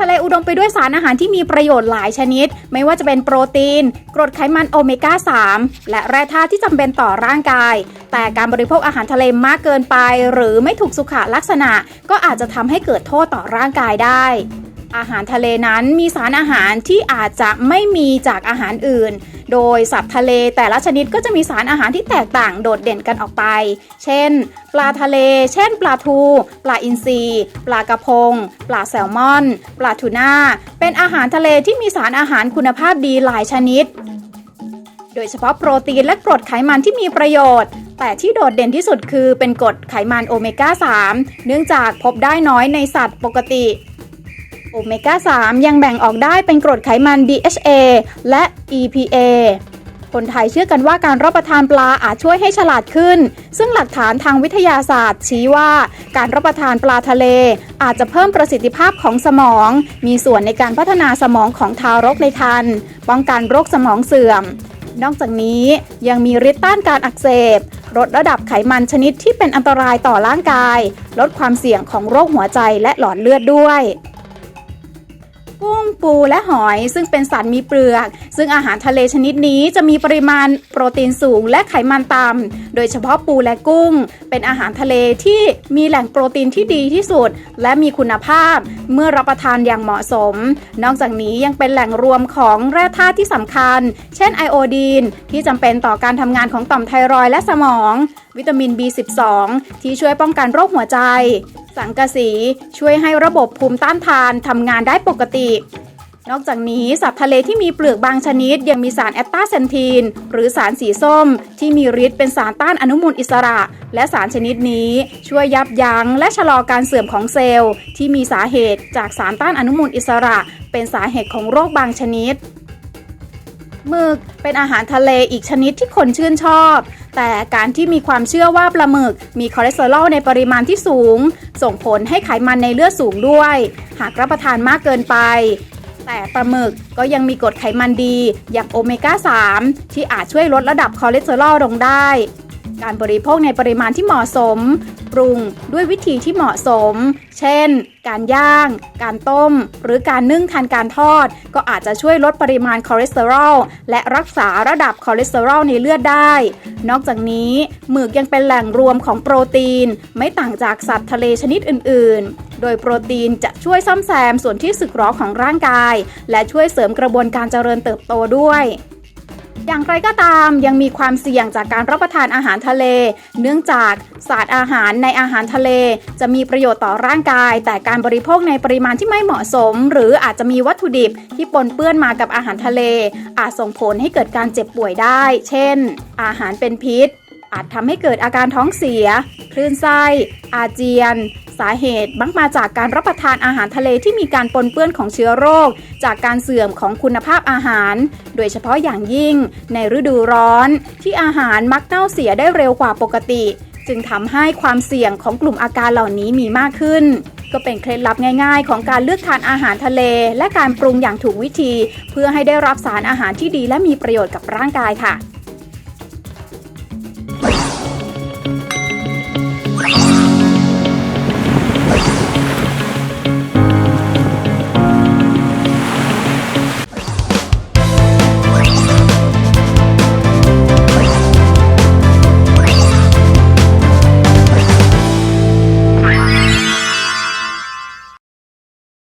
ทะเลอุดมไปด้วยสารอาหารที่มีประโยชน์หลายชนิด ไม่ว่าจะเป็นโปรตีน กรดไขมันโอเมก้า 3 และแร่ธาตุที่จำเป็นต่อร่างกาย แต่การบริโภคอาหารทะเลมากเกินไป หรือไม่ถูกสุขลักษณะ ก็อาจจะทำให้เกิดโทษต่อร่างกายได้อาหารทะเลนั้นมีสารอาหารที่อาจจะไม่มีจากอาหารอื่น โดยสัตว์ทะเลแต่ละชนิดก็จะมีสารอาหารที่แตกต่างโดดเด่นกันออกไป เช่น ปลาทะเล เช่น ปลาทู ปลาอินทรีปลากระพง ปลาแซลมอน ปลาทูน่า เป็นอาหารทะเลที่มีสารอาหารคุณภาพดีหลายชนิด โดยเฉพาะโปรตีนและกรดไขมันที่มีประโยชน์ แต่ที่โดดเด่นที่สุดคือเป็นกรดไขมันโอเมก้า 3 เนื่องจากพบได้น้อยในสัตว์ปกติ โอเมก้า 3 ยังแบ่งออกได้เป็นกรดไขมัน DHA และ EPA คนไทยเชื่อกันว่าการรับประทานปลาอาจช่วยให้ฉลาดขึ้น ซึ่งหลักฐานทางวิทยาศาสตร์ ชี้ว่าการรับประทานปลาทะเล อาจจะเพิ่มประสิทธิภาพของสมอง มีส่วนในการพัฒนาสมองของทารกในครรภ์ป้องกันโรคสมองเสื่อม นอกจากนี้ยังมีฤทธิ์ต้านการอักเสบลดระดับไขมันชนิดที่เป็นอันตรายต่อร่างกาย ลดความเสี่ยงของโรคหัวใจและหลอดเลือดด้วย กุ้งปูและหอย ซึ่งเป็นสัตว์มีเปลือก ซึ่งอาหารทะเลชนิดนี้จะมีปริมาณโปรตีนสูงและไขมันต่ำโดยเฉพาะปูและกุ้ง เป็นอาหารทะเลที่มีแหล่งโปรตีนที่ดีที่สุด และมีคุณภาพเมื่อรับประทานอย่างเหมาะสม นอกจากนี้ยังเป็นแหล่งรวมของแร่ธาตุที่สำคัญ เช่นไอโอดีน ที่จำเป็นต่อการทำงานของต่อมไทรอยด์และสมอง วิตามิน B12 ที่ช่วยป้องกันโรคหัวใจ สังกะสีช่วยให้ระบบภูมิต้านทานทำงานได้ปกติ นอกจากนี้สัตว์ทะเลที่มีเปลือกบางชนิด ยังมีสารแอตตาเซนทีน หรือสารสีส้ม ที่มีฤทธิ์เป็นสารต้านอนุมูลอิสระ และสารชนิดนี้ช่วยยับยั้งและชะลอการเสื่อมของเซลล์ ที่มีสาเหตุจากสารต้านอนุมูลอิสระ เป็นสาเหตุของโรคบางชนิดหมึกเป็นอาหารทะเลอีกชนิดที่คนชื่นชอบ แต่การที่มีความเชื่อว่าปลาหมึกมีคอเลสเตอรอลในปริมาณที่สูง ส่งผลให้ไขมันในเลือดสูงด้วย หากรับประทานมากเกินไป แต่ปลาหมึกก็ยังมีกรดไขมันดี อย่างโอเมก้า 3 ที่อาจช่วยลดระดับคอเลสเตอรอลลงได้ การบริโภคในปริมาณที่เหมาะสม ปรุงด้วยวิธีที่เหมาะสม เช่น การย่าง การต้ม หรือการนึ่งแทนการทอด ก็อาจจะช่วยลดปริมาณคอเลสเตอรอลและรักษาระดับคอเลสเตอรอลในเลือดได้ นอกจากนี้หมึกยังเป็นแหล่งรวมของโปรตีน ไม่ต่างจากสัตว์ทะเลชนิดอื่น ๆ โดยโปรตีนจะช่วยซ่อมแซมส่วนที่สึกหรอของร่างกาย และช่วยเสริมกระบวนการเจริญเติบโตด้วย อย่างไรก็ตามยังมีความเสี่ยงจากการรับประทานอาหารทะเล เนื่องจากสารอาหารในอาหารทะเล จะมีประโยชน์ต่อร่างกาย แต่การบริโภคในปริมาณที่ไม่เหมาะสม หรืออาจจะมีวัตถุดิบที่ปนเปื้อนมากับอาหารทะเล อาจส่งผลให้เกิดการเจ็บป่วยได้ เช่น อาหารเป็นพิษ อาจทำให้เกิดอาการท้องเสีย คลื่นไส้ อาเจียน สาเหตุมักมาจากการรับประทานอาหารทะเลที่มีการปนเปื้อนของเชื้อโรค จากการเสื่อมของคุณภาพอาหาร โดยเฉพาะอย่างยิ่ง ในฤดูร้อน ที่อาหารมักเน่าเสียได้เร็วกว่าปกติ จึงทำให้ความเสี่ยงของกลุ่มอาการเหล่านี้มีมากขึ้น ก็เป็นเคล็ดลับง่าย ๆ ของการเลือกทานอาหารทะเล และการปรุงอย่างถูกวิธี เพื่อให้ได้รับสารอาหารที่ดีและมีประโยชน์กับร่างกายค่ะ